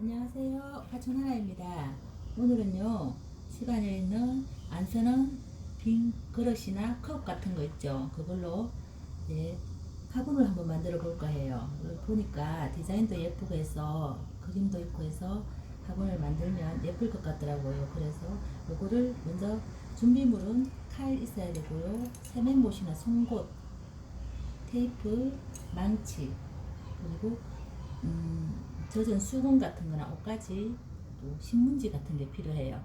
안녕하세요. 화천하나입니다. 오늘은요, 집안에 있는 안 쓰는 빈 그릇이나 컵 같은 거 있죠. 그걸로 이제 화분을 한번 만들어 볼까 해요. 보니까 디자인도 예쁘고 해서 그림도 있고 해서 화분을 만들면 예쁠 것 같더라고요. 그래서 요거를 먼저 준비물은 칼 있어야 되고요. 세면못이나 송곳, 테이프, 망치, 그리고 음, 젖은 수건 같은 거나 옷가지 또 신문지 같은 게 필요해요.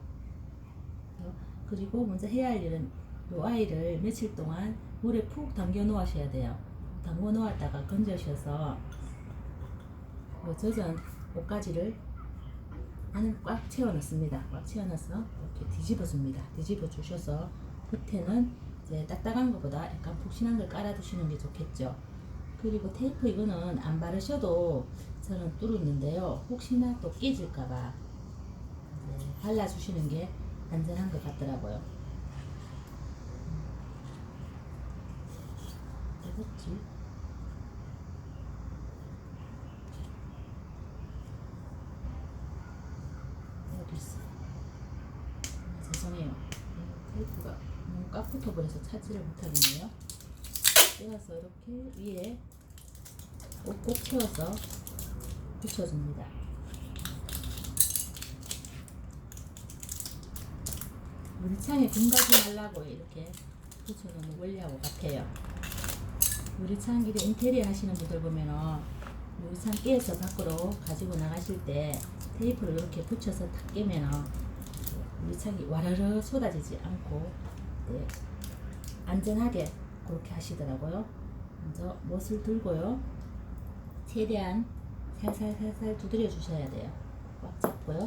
어, 그리고 먼저 해야 할 일은 이 아이를 며칠 동안 물에 푹 담겨 놓으셔야 돼요. 담궈 놓았다가 건져셔서 이 젖은 옷가지를 안을 꽉 채워 넣습니다. 꽉 채워 넣어서 이렇게 뒤집어 줍니다. 뒤집어 주셔서 끝에는 이제 딱딱한 것보다 약간 푹신한 걸 깔아 두시는 게 좋겠죠. 그리고 테이프 이거는 안 바르셔도 저는 뚫었는데요. 혹시나 또 깨질까봐 이제 발라주시는 게 안전한 것 같더라고요. 되겠지? 있어? 아, 죄송해요. 이 테이프가 너무 꽉 붙어버려서 찾지를 못하겠네요. 떼어서 이렇게 위에 꼭꼭 채워서 붙여줍니다. 유리창에 금가지 말라고 이렇게 붙여놓는 원리하고 같아요. 유리창 이렇게 인테리어 하시는 분들 보면은 유리창 깨서 밖으로 가지고 나가실 때 테이프를 이렇게 붙여서 탁 깨면은 유리창이 와르르 쏟아지지 않고 네, 안전하게 그렇게 하시더라고요. 먼저 못을 들고요. 최대한 살살살살 두드려 주셔야 돼요. 꽉 잡고요.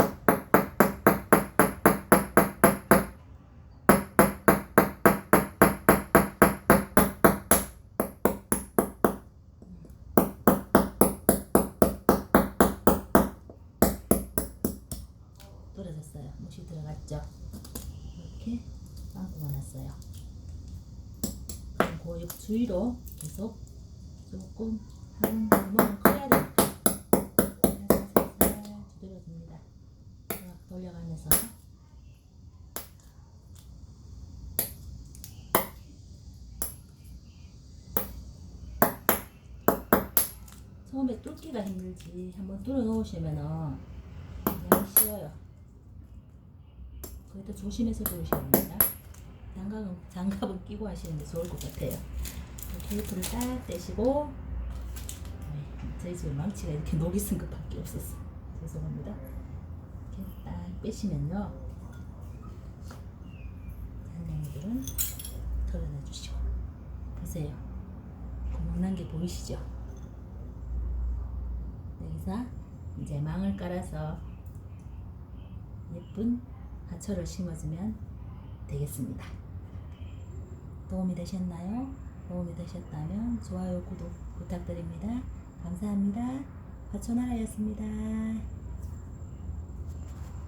떨어졌어요. 못이 들어갔죠. 이렇게 빵꾸가 났어요. 그럼 그 주위로 계속 조금 한 구멍을 커야 되니까 살살살살 두드려줍니다. 막 돌려가면서 처음에 뚫기가 힘들지 한번 뚫어 놓으시면은 그냥 쉬워요. 그래도 조심해서 뚫으셔야 됩니다. 장갑은, 장갑은 끼고 하시는 게 좋을 것 같아요. 테이프를 딱 떼시고 네, 저희 집에 망치가 이렇게 녹이 쓴 것밖에 없었어. 죄송합니다. 이렇게 딱 빼시면요. 잔냥이들은 털어내 주시고 보세요. 구멍 난 게 보이시죠? 여기서 이제 망을 깔아서 예쁜 하초를 심어주면 되겠습니다. 도움이 되셨나요? 도움이 되셨다면 좋아요, 구독 부탁드립니다. 감사합니다. 화초나라였습니다.